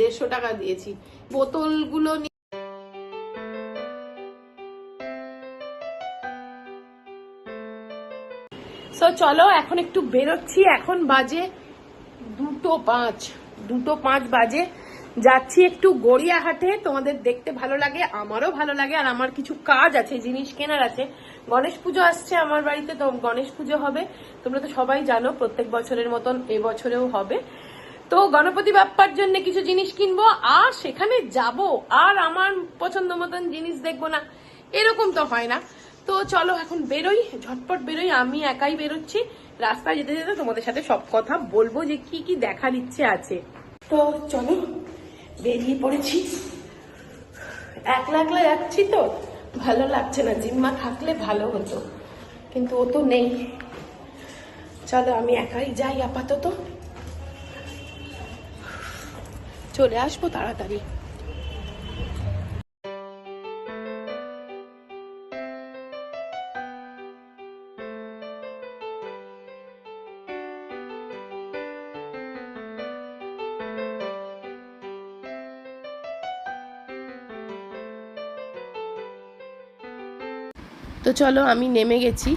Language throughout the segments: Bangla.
দেড়শো টাকা দিয়েছি। বোতলগুলো সো চলো এখন একটু বেরোচ্ছি। এখন বাজে দুটো পাঁচ। দুটো পাঁচ বাজে। যাচ্ছি একটু গড়িয়াহাটে। তোমাদের দেখতে ভালো লাগে, আমারও ভালো লাগে, আর আমার কিছু কাজ আছে, জিনিস কেনার আছে। গণেশ পুজো আসছে আমার বাড়িতে, তো গণেশ পুজো হবে। তোমরা তো সবাই জানো, প্রত্যেক বছরের মতন এবছরেও হবে। তো গণপতি বাপ্পার জন্য কিছু জিনিস কিনবো, আর সেখানে যাব, আর আমার পছন্দ মতন জিনিস দেখব না। এরকম তো হয় না। তো চলো এখন বেরোই, ঝটপট বেরোই, আমি একাই বেরোচ্ছি। রাস্তায় যেতে যেতে তোমাদের সাথে সব কথা বলব যে কি কি দেখার ইচ্ছে আছে। তো চলো, বেরিয়ে পড়েছি। একলা একলা যাচ্ছি তো, ভালো লাগছে না, জিম্মা থাকলে ভালো হতো, কিন্তু ও তো নেই। চলো আমি একাই যাই আপাতত। চলে আসব তাড়াতাড়ি। তো চলো আমি নেমে গেছি।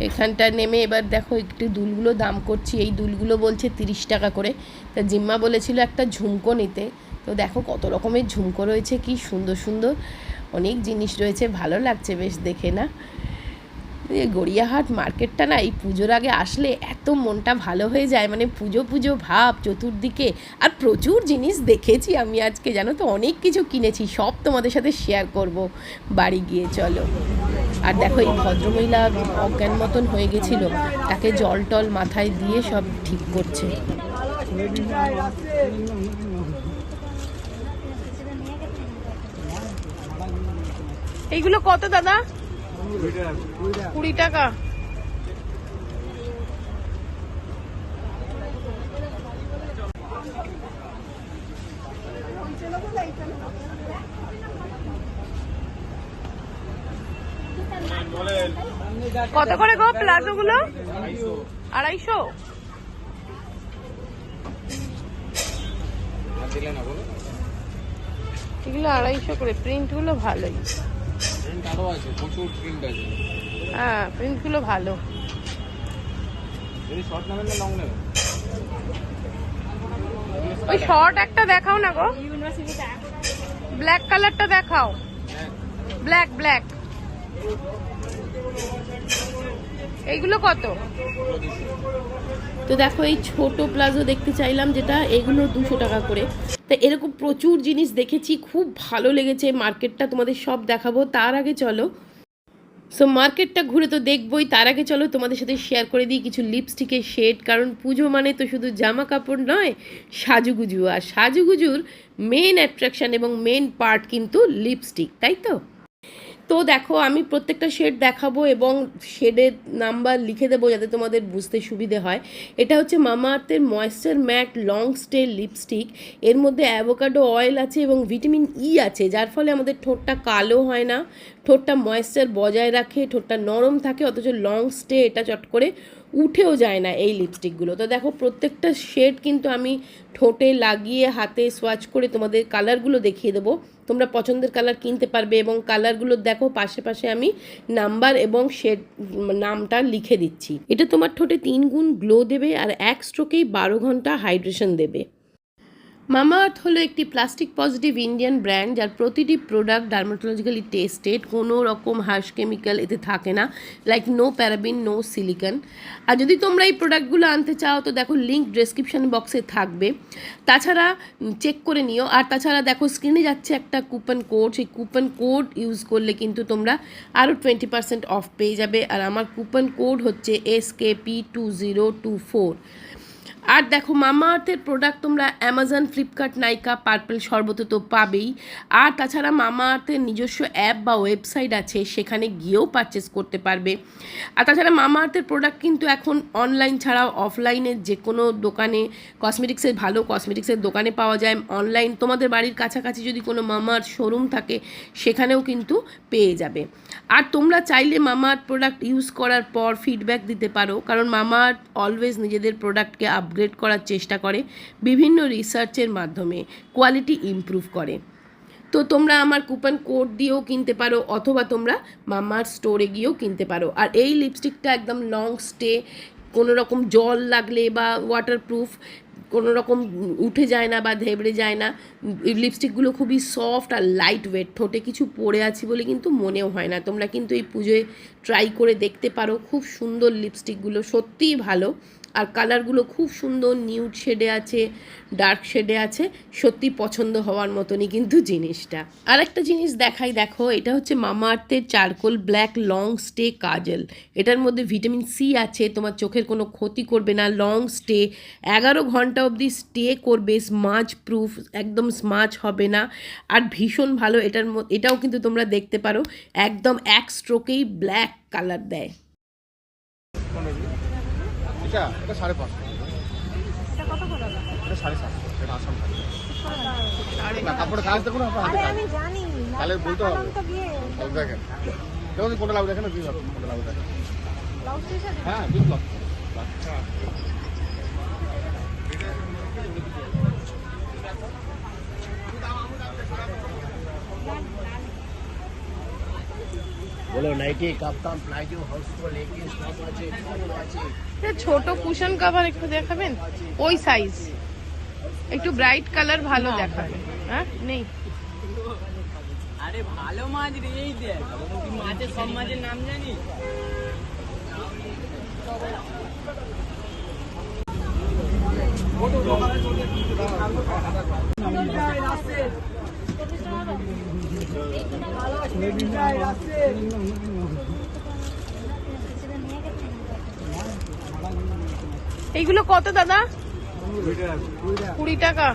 এখানটা নেমে এবার দেখো একটু দুলগুলো দাম করছি। এই দুলগুলো বলছে তিরিশ টাকা করে। তা জিম্মা বলেছিল একটা ঝুমকো নিতে। তো দেখো কত রকমের ঝুমকো রয়েছে, কি সুন্দর সুন্দর। অনেক জিনিস রয়েছে, ভালো লাগছে বেশ দেখে না। গড়িয়াহাট মার্কেটটা না, এই পুজোর আগে আসলে এত মনটা ভালো হয়ে যায়। মানে পুজো পুজো ভাব, চতুর্দিকে। আর প্রচুর জিনিস দেখেছি আমি আজকে, জানো তো? অনেক কিছু কিনেছি, সব তোমাদের সাথে শেয়ার করব। বাড়ি গিয়ে, চলো। আর দেখো এই ভদ্রমহিলা অজ্ঞান মতন হয়ে গেছিল, তাকে জল টল মাথায় দিয়ে সব ঠিক করছে। এইগুলো কত দাদা? কুড়ি টাকা। কত করে গো প্লাজো গুলো আড়াইশো? এগুলো আড়াইশো করে। প্রিন্টগুলো ভালোই। হ্যাঁ ভালো। ওই শর্ট একটা দেখাও না গো। ব্ল্যাক কালারটা দেখাও। Black black. এইগুলো কত? তো দেখো, এই ছোট প্লাজো দেখতে চাইলাম যেটা, এগুলো দুশো টাকা করে। তা এরকম প্রচুর জিনিস দেখেছি, খুব ভালো লেগেছে। মার্কেটটা তোমাদের সব দেখাবো, তার আগে চলো। সো মার্কেটটা ঘুরে তো দেখবোই, তার আগে চলো তোমাদের সাথে শেয়ার করে দিই কিছু লিপস্টিকের শেড কারণ পুজো মানে তো শুধু জামা কাপড় নয়, সাজুগুজু। আর সাজুগুজুর মেন অ্যাট্রাকশন এবং মেন পার্ট কিন্তু লিপস্টিক তাই তো? তো দেখো, আমি প্রত্যেকটা শেড দেখাবো এবং শেডের নাম্বার লিখে দেবো যাতে তোমাদের বুঝতে সুবিধে হয়। এটা হচ্ছে মামা আর্থের moisture matte long stay lipstick এর মধ্যে অ্যাভোকাডো অয়েল আছে এবং ভিটামিন ই আছে, যার ফলে আমাদের ঠোঁটটা কালো হয় না। ঠোঁটটা ময়েশ্চার বজায় রাখে, ঠোঁটটা নরম থাকে, অথচ লং স্টে এটা চট করে উঠেও যায় না এই লিপস্টিকগুলো তো দেখো, প্রত্যেকটা শেড কিন্তু আমি ঠোঁটে লাগিয়ে, হাতে সোয়াচ করে তোমাদের কালারগুলো দেখিয়ে দেবো। তোমরা পছন্দের কালার কিনতে পারবে এবং কালারগুলো দেখো, পাশে পাশে আমি নাম্বার এবং শেড নামটা লিখে দিচ্ছি। এটা তোমার ঠোঁটে তিন গুণ গ্লো দেবে আর এক স্ট্রোকেই বারো ঘণ্টা হাইড্রেশন দেবে। মামা আর্থ হলো একটি প্লাস্টিক পজিটিভ ইন্ডিয়ান ব্র্যান্ড যার প্রতিটি প্রোডাক্ট ডার্মাটোলজিক্যালি টেস্টেড কোনো রকম হার্শ কেমিক্যাল এতে থাকে না like no paraben no silicone আর যদি তোমরা এই প্রোডাক্টগুলো আনতে চাও, তো দেখো লিঙ্ক ডেসক্রিপশন বক্সে থাকবে। তাছাড়া চেক করে নিও। আর তাছাড়া দেখো স্ক্রিনে যাচ্ছে একটা কুপন কোড সেই কুপন কোড ইউজ করলে কিন্তু তোমরা আরও টোয়েন্টি পার্সেন্ট অফ পেয়ে যাবে। আর আমার কুপন কোড হচ্ছে S K P two zero two four আর দেখো, মামা আর্থের প্রোডাক্ট তোমরা অ্যামাজন ফ্লিপকার্ট নাইকা পার্পেল সর্বত তো পাবেই। আর তাছাড়া মামা আর্থের নিজস্ব অ্যাপ বা ওয়েবসাইট আছে, সেখানে গিয়েও পারচেস করতে পারবে। আর তাছাড়া মামা আর্থের প্রোডাক্ট কিন্তু এখন অনলাইন ছাড়াও অফলাইনে যে কোনো দোকানে কসমেটিক্সের ভালো কসমেটিক্সের দোকানে পাওয়া যায়। অনলাইন তোমাদের বাড়ির কাছাকাছি যদি কোনো মামা আর্থ শোরুম থাকে, সেখানেও কিন্তু পেয়ে যাবে। আর তোমরা চাইলে মামা আর্থ প্রোডাক্ট ইউজ করার পর ফিডব্যাক দিতে পারো, কারণ মামা আর্থ অলওয়েজ নিজেদের প্রোডাক্টকে আপগ্রেড আপগ্রেড করার চেষ্টা করে বিভিন্ন রিসার্চের মাধ্যমে কোয়ালিটি ইমপ্রুভ করে। তো তোমরা আমার কুপন কোড দিয়েও কিনতে পারো অথবা তোমরা মামার স্টোরে গিয়েও কিনতে পারো। আর এই লিপস্টিকটা একদম লং স্টে কোনো রকম জল লাগলে বা ওয়াটারপ্রুফ কোনো রকম উঠে যায় না বা ধেবড়ে যায় না লিপস্টিকগুলো খুবই সফট আর লাইট ওয়েট ঠোঁটে কিছু পরে আছি বলে কিন্তু মনেও হয় না। তোমরা কিন্তু এই পুজোয় ট্রাই করে দেখতে পারো, খুব সুন্দর লিপস্টিকগুলো সত্যিই ভালো। আর কালারগুলো খুব সুন্দর নিউড শেডে আছে ডার্ক শেডে আছে, সত্যি পছন্দ হওয়ার মতনই কিন্তু জিনিসটা। আর একটা জিনিস দেখাই, দেখো, এটা হচ্ছে মামা আর্থের charcoal black long stay kajal. এটার মধ্যে ভিটামিন সি আছে, তোমার চোখের কোনো ক্ষতি করবে না লং স্টে এগারো ঘণ্টা অবধি স্টে করবে স্মাজ প্রুফ একদম স্মাজ হবে না। আর ভীষণ ভালো, এটার এটাও কিন্তু তোমরা দেখতে পারো, একদম এক স্ট্রোকেই ব্ল্যাক কালার দেয়। এটা এটা সাড়ে পাঁচশো। এটা সাড়ে সাতশো এটা আসাম না কাপড়ে কাজ দেখুন আপনার হাতে তাহলে বলতে হবে। দেখেন দেখুন কোনটা লাভ দেখেন কি হবে কোনটা লাভ দেখেন। হ্যাঁ বিপ্লব বলো নাইটি কাপ্তান প্লাজো হাউসকো লেগিংস সব আছে সব আছে। এটা ছোট কুশন কাভার একটু দেখাবেন? ওই সাইজ একটু ব্রাইট কালার ভালো দেখাবে। হ্যাঁ নেই। আরে ভালো মাছ রে এই দেখ। মাছের সব মাছের নাম জানি এইগুলো কত দাদা? কুড়ি টাকা।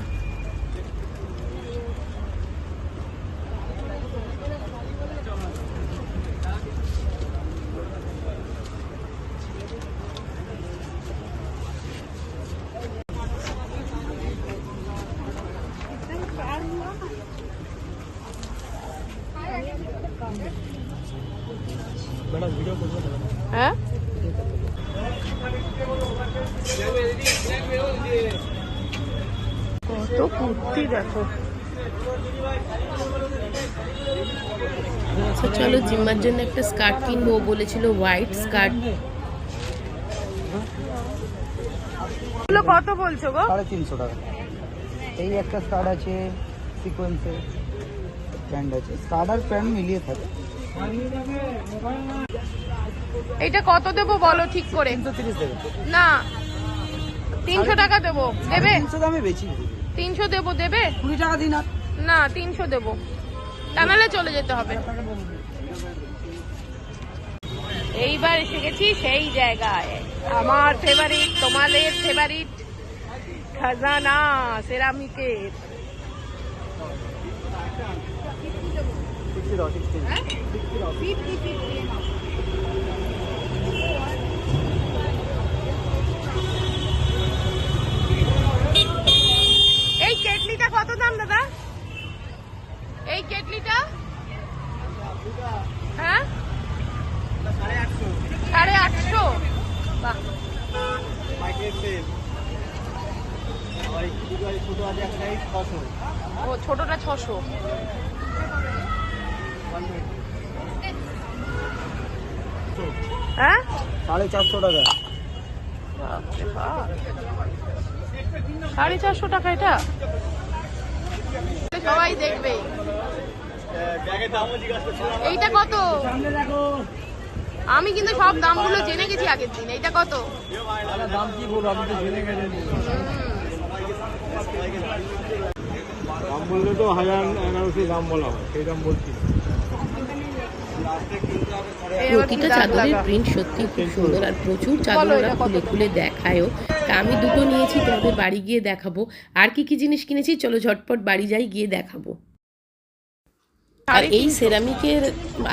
হ্যাঁ? কত কুর্তি দেখো। আচ্ছা চলো জিম্মার জন্য একটা স্কার্ট কিনবো বলেছিল হোয়াইট স্কার্ট। কত বলছো গো? সাড়ে তিনশো টাকা। এই একটা স্কার্ট আছে সিকোয়েন্সের প্যান্ট আছে। স্কার্ট আর প্যান্ট মিলিয়ে থাকে। এটা কত দেবো বলো ঠিক করে? না তিনশো টাকা দেবো। দেবে? তিনশো দামে বেশি। তিনশো দেবো দেবে? কুড়ি টাকা দিন না তিনশো দেবো। তা নাহলে চলে যেতে হবে। এইবার এসে গেছি সেই জায়গায়। আমার ফেভারিট তোমাদের ফেভারিট খাজানা সেরামিকের फिफ्टी फिफ्टी फिफ्टी फिफ्टी সাড়ে চারশো টাকা। সাড়ে চারশো টাকা এটা? সবাই দেখবে। এইটা কত? আমি কিন্তু সব দামগুলো জেনে গেছি আগের দিন। এইটা কত? দাম কি বলব? আপনি তো জেনে গেছেন দাম বললে তো হাজার এগারোশো দাম বলা হয়। সেই দাম বলছি। প্রতিটা চাদরের প্রিন্ট সত্যি খুব সুন্দর আর প্রচুর চাদর ওরা খুলে খুলে দেখায়ও। তা আমি দুটো নিয়েছি তোমাদের বাড়ি গিয়ে দেখাবো। আর কি কি জিনিস কিনেছি? চলো ঝটপট বাড়ি যাই গিয়ে দেখাবো। আর এই সেরামিকের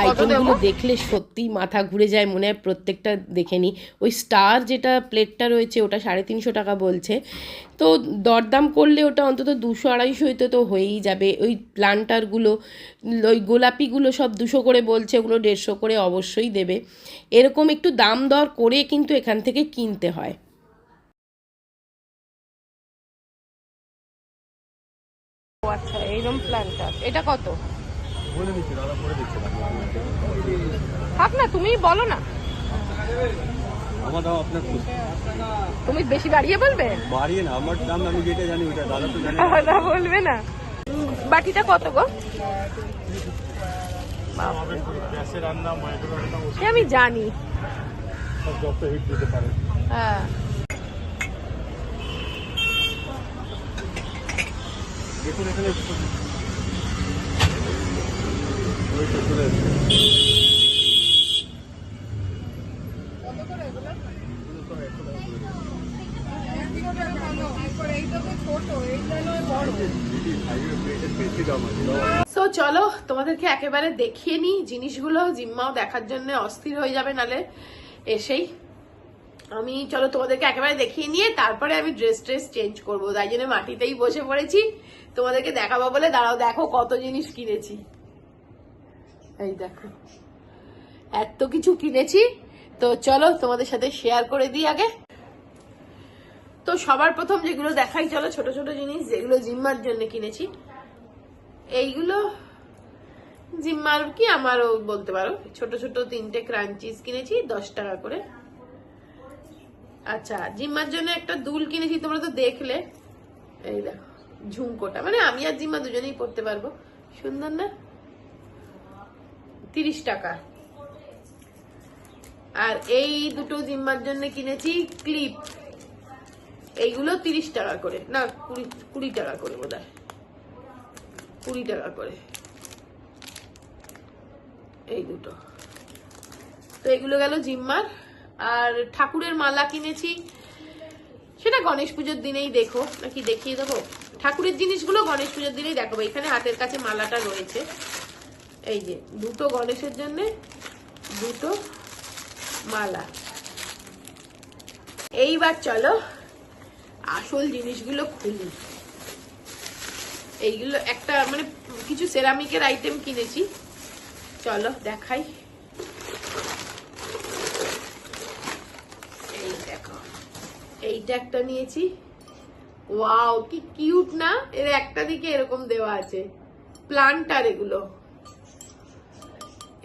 আইটেমগুলো দেখলে সত্যি মাথা ঘুরে যায় মনে হয় প্রত্যেকটা দেখে নিই ওই স্টার যেটা প্লেটটা রয়েছে ওটা সাড়ে তিনশো টাকা বলছে। তো দরদাম করলে ওটা অন্তত দুশো আড়াইশো হইতে তো হয়েই যাবে। ওই প্লান্টারগুলো ওই গোলাপিগুলো সব দুশো করে বলছে ওগুলো দেড়শো করে অবশ্যই দেবে। এরকম একটু দাম দর করে কিন্তু এখান থেকে কিনতে হয়। আচ্ছা এইরকম প্ল্যান্টার এটা কত? থাক না তুমি বলো না। আমার দাম আপনার তুমি বেশি বাড়িয়ে বলবে? বাড়িয়ে না আমার দাম আমি যেটা জানি ওটা দাদা তো জানে। বলবে না। বাটিটা কত গো? আমি জানি। হ্যাঁ। দেখুন এখানে ওইটা চলে এসছে। দিদি, হাইওয়ে প্লেটের বেশি দাম আছে চলো, তোমাদেরকে একেবারে দেখিয়ে নিই জিনিসগুলো, জিম্মাও দেখার জন্য অস্থির হয়ে যাবে নালে এসেই। আমি, চলো, তোমাদেরকে একেবারে দেখিয়ে নিয়ে তারপরে আমি ড্রেস ট্রেস চেঞ্জ করব। তাই জন্য মাটিতেই বসে পড়েছি। তোমাদেরকে দেখাবো বলে, দাঁড়াও, দেখো কত জিনিস কিনেছি। এই দেখো। এত কিছু কিনেছি। তো চলো তোমাদের সাথে শেয়ার করে দিই আগে। তো সবার প্রথম যেগুলো দেখাই, চলো ছোট ছোট জিনিস, যেগুলো জিম্মার জন্য কিনেছি। এইগুলো জিম্মার কি আমারও বলতে পারো। ছোট ছোট তিনটে ক্রাঞ্চিস কিনেছি, দশ টাকা করে। আচ্ছা জিম্মার জন্য একটা দুল কিনেছি, তোমরা তো দেখলে। এই দেখো, ঝুমকোটা। মানে আমি আর জিম্মা দুজনেই পড়তে পারব। সুন্দর না? তিরিশ টাকা। আর এই দুটো জিম্মার জন্য কিনেছি ক্লিপ। এইগুলো তিরিশ টাকা করে। না, কুড়ি কুড়ি টাকা করে বোধ হয় কুড়ি টাকা করে। এই দুটো। তো এগুলো গেল জিম্মার। আর ঠাকুরের মালা কিনেছি। সেটা গণেশ পুজোর দিনেই দেখো। নাকি দেখিয়ে দেবো? ঠাকুরের জিনিসগুলো গণেশ পুজোর দিনেই দেখাবো। এখানে হাতের কাছে মালাটা রয়েছে। এই যে, দুটো গণেশের জন্য দুটো মালা। এইবার চলো আসল জিনিসগুলো খুলি। এইগুলো একটা মানে কিছু সেরামিকের আইটেম কিনেছি। চলো দেখাই। এই দেখো, এইটা একটা নিয়েছি। ওয়াও, কি কিউট না? এর একটা দিকে এরকম দেওয়া আছে। প্লান্টার এগুলো।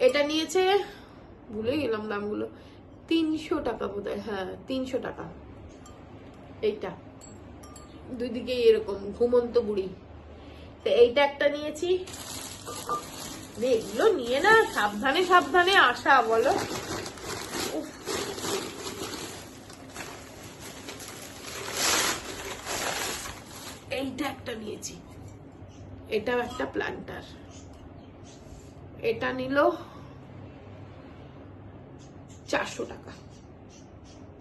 এটা নিয়েছে, ভুলে গেলাম দামগুলো তিনশো টাকা বোধ হ্যাঁ তিনশো টাকা। এইটা। দুই দিকে এরকম, ঘুমন্ত বুড়ি। তো এইটা একটা নিয়েছি। এগুলো নিয়ে না, সাবধানে সাবধানে আসা, বলো। এইটা একটা নিয়েছি। এটাও একটা প্লান্টার এটা নিল চারশো টাকা।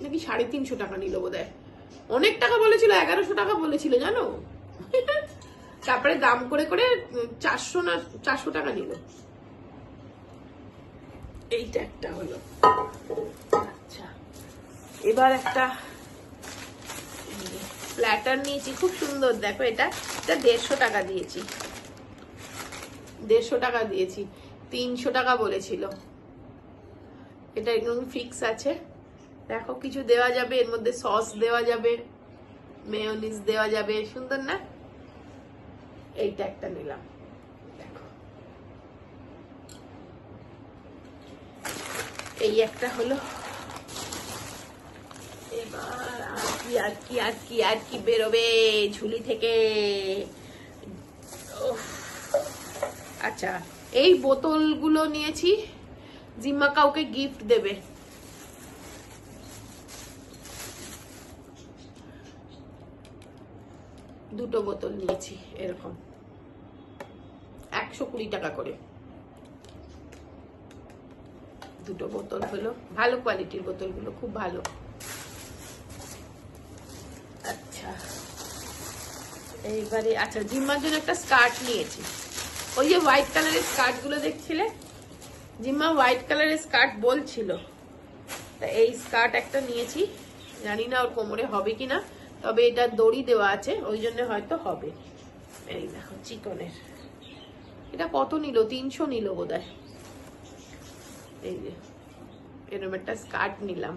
নাকি সাড়ে তিনশো টাকা নিল বোধ অনেক টাকা বলেছিল, এগারোশো টাকা বলেছিল, জানো? তারপরে দাম করে করে চারশো না, চারশো টাকা নিল। এইটা একটা হলো। আচ্ছা এবার একটা প্ল্যাটার নিয়েছি, খুব সুন্দর, দেখো এটা। এটা দেড়শো টাকা দিয়েছি। দেড়শো টাকা দিয়েছি। তিনশো টাকা বলেছিল। এটা একদম ফিক্স আছে। দেখো কিছু দেওয়া যাবে, এর মধ্যে সস দেওয়া যাবে মেয়োনিজ দেওয়া যাবে, সুন্দর না? এইটা একটা নিলাম। এই একটা হলো। এবার আর কি আর কি আর কি আর কি বেরোবে ঝুলি থেকে। আচ্ছা। এই বোতলগুলো নিয়েছি। জিম্মা কাউকে গিফট দেবে। দুটো বোতল নিয়েছি, এরকম। একশো কুড়ি টাকা করে। দুটো বোতল হলো। ভালো কোয়ালিটির বোতলগুলো, খুব ভালো। আচ্ছা। এইবারে আচ্ছা জিম্মার জন্য একটা স্কার্ট নিয়েছি। ওই যে হোয়াইট কালারের স্কার্টগুলো দেখছিলে? জিম্মা হোয়াইট কালারের স্কার্ট বলছিল। তা এই স্কার্ট একটা নিয়েছি। জানি না ওর কোমরে হবে কিনা, তবে এটা দড়ি দেওয়া আছে, ওই জন্য হয়তো হবে। এই দেখো, চিকনের। এটা কত নিল? তিনশো নিল বোধ হয় এই যে, এরকম একটা স্কার্ট নিলাম।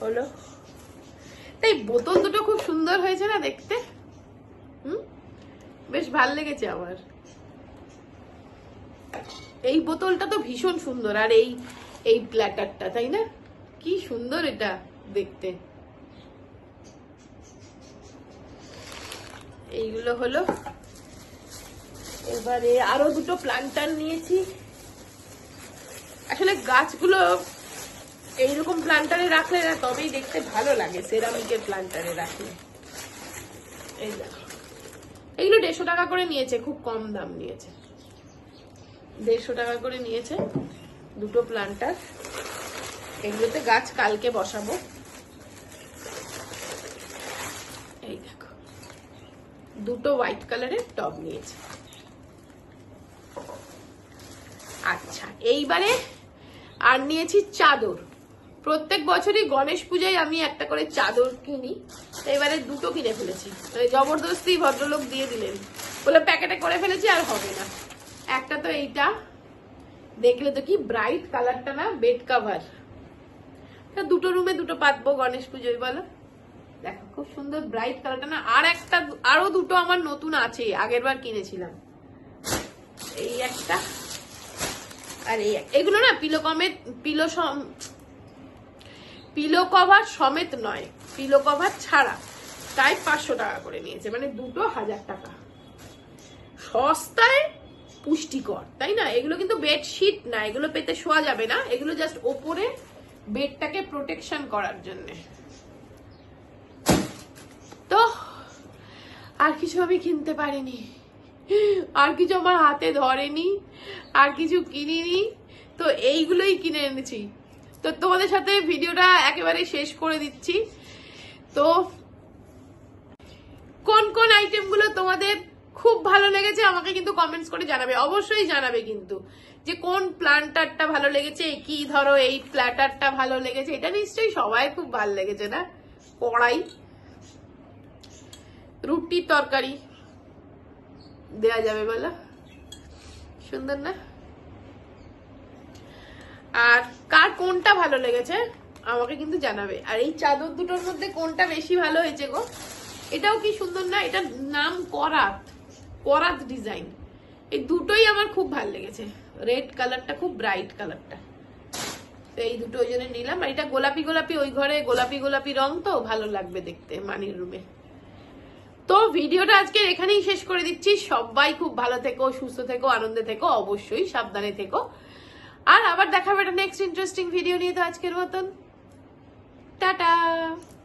হলো। তাই বোতল দুটো খুব সুন্দর হয়েছে না দেখতে? হুম? বেশ ভালো লেগেছে আমার। এই বোতলটা তো ভীষণ সুন্দর, আর এই এই প্ল্যাটারটা তাই না? কি সুন্দর এটা দেখতে। এইগুলো হলো, এবারে আরও দুটো প্লান্টার নিয়েছি। আসলে গাছগুলো এইরকম প্লান্টারে রাখলে না, তবেই দেখতে ভালো লাগে সেরামিকের প্লান্টারে রাখলে। এই দেখো। এগুলো দেড়শো টাকা করে নিয়েছে, খুব কম দাম নিয়েছে। দেড়শো টাকা করে নিয়েছে দুটো প্লান্টার এগুলোতে গাছ কালকে বসাবো। এই দেখো, দুটো হোয়াইট কালারের টব নিয়েছে। আচ্ছা এইবারে আর নিয়েছি চাদর। প্রত্যেক বছরই গণেশ পূজায় আমি একটা করে চাদর কিনি। তো এবারে দুটো কিনে ফেলেছি। মানে জবরদস্তি ভদ্রলোক দিয়ে দিলেন। বলে প্যাকেটে করে ফেলেছি আর হবে না। একটা তো এইটা। দেখলে তো কি ব্রাইট কালারটা না বেড কাভার দুটো রুমে দুটো পাতবো গণেশ পুজোয়, বলো। দেখো, খুব সুন্দর ব্রাইট কালারটা না। আর একটা আরও দুটো আমার নতুন আছে, আগের বার কিনেছিলাম। এই একটা আর এই এগুলো না পিলো কমের পিলো পিলো কভার সমেত নয়। পিলো কভার ছাড়া। তাই পাঁচশো টাকা করে নিয়েছে মানে দুটো হাজার টাকা। সস্তায় পুষ্টিকর, তাই না? এগুলো কিন্তু বেডশিট না, এগুলো পেতে শোয়া যাবে না। এগুলো জাস্ট ওপরে বেডটাকে প্রোটেকশন করার জন্য। তো, আর কিছু আমি কিনতে পারিনি। আর কিছু আমার হাতে ধরেনি, আর কিছু কিনিনি। তো এইগুলোই কিনে এনেছি। তো তোমাদের সাথে ভিডিওটা একেবারে শেষ করে দিচ্ছি। তো কোন কোন আইটেমগুলো তোমাদের খুব ভালো লেগেছে আমাকে কিন্তু কমেন্টস করে জানাবে, অবশ্যই জানাবে কিন্তু। যে কোন প্ল্যান্টারটা ভালো লেগেছে কি ধরো, এই প্ল্যাটারটা ভালো লেগেছে, এটা নিশ্চয়ই সবাই খুব ভালো লেগেছে না? কড়াই, রুটির তরকারি, দেয়া যাবে বলো? সুন্দর না? আর কার কোনটা ভালো লেগেছে? আমাকে কিন্তু জানাবে। আর এই চাদর দুটোর মধ্যে কোনটা বেশি ভালো হয়েছে গো? এটাও কি সুন্দর না? এটার নাম করাত করাত ডিজাইন। এই দুটোই আমার খুব ভালো লেগেছে। রেড কালারটা খুব ব্রাইট কালারটা তো এই দুটো ওই জন্য নিলাম। আর এটা গোলাপি গোলাপি ওই ঘরে, গোলাপি গোলাপি রং তো ভালো লাগবে দেখতে মানির রুমে। তো ভিডিওটা আজকে এখানেই শেষ করে দিচ্ছি। সবাই খুব ভালো থেকো, সুস্থ থেকো, আনন্দে থেকো, অবশ্যই সাবধানে থেকো। আর আবার দেখাবে একটা নেক্সট ইন্টারেস্টিং ভিডিও নিয়ে তো আজকের মতন। 哒哒。